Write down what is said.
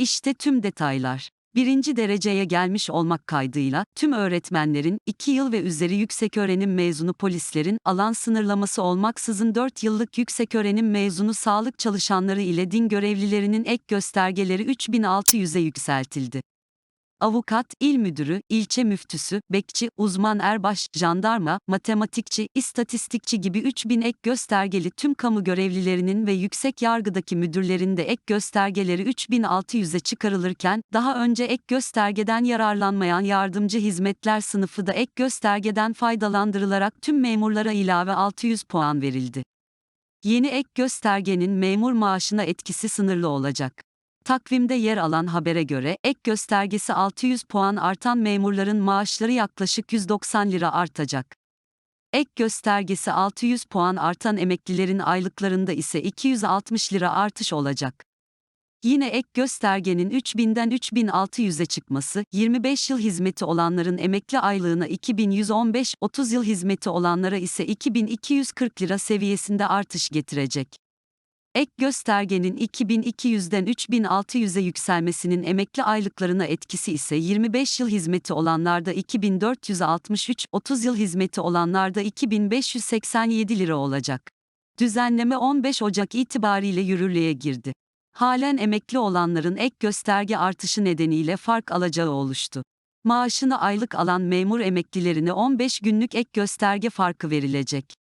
İşte tüm detaylar. Birinci dereceye gelmiş olmak kaydıyla, tüm öğretmenlerin, 2 yıl ve üzeri yükseköğrenim mezunu polislerin, alan sınırlaması olmaksızın 4 yıllık yükseköğrenim mezunu sağlık çalışanları ile din görevlilerinin ek göstergeleri 3600'e yükseltildi. Avukat, il müdürü, ilçe müftüsü, bekçi, uzman erbaş, jandarma, matematikçi, istatistikçi gibi 3000 ek göstergeli tüm kamu görevlilerinin ve yüksek yargıdaki müdürlerin de ek göstergeleri 3600'e çıkarılırken, daha önce ek göstergeden yararlanmayan yardımcı hizmetler sınıfı da ek göstergeden faydalandırılarak tüm memurlara ilave 600 puan verildi. Yeni ek göstergenin memur maaşına etkisi sınırlı olacak. Takvimde yer alan habere göre, ek göstergesi 600 puan artan memurların maaşları yaklaşık 190 lira artacak. Ek göstergesi 600 puan artan emeklilerin aylıklarında ise 260 lira artış olacak. Yine ek göstergenin 3000'den 3600'e çıkması, 25 yıl hizmeti olanların emekli aylığına 2115, 30 yıl hizmeti olanlara ise 2240 lira seviyesinde artış getirecek. Ek göstergenin 2200'den 3600'e yükselmesinin emekli aylıklarına etkisi ise 25 yıl hizmeti olanlarda 2463, 30 yıl hizmeti olanlarda 2587 lira olacak. Düzenleme 15 Ocak itibariyle yürürlüğe girdi. Halen emekli olanların ek gösterge artışı nedeniyle fark alacağı oluştu. Maaşını aylık alan memur emeklilerine 15 günlük ek gösterge farkı verilecek.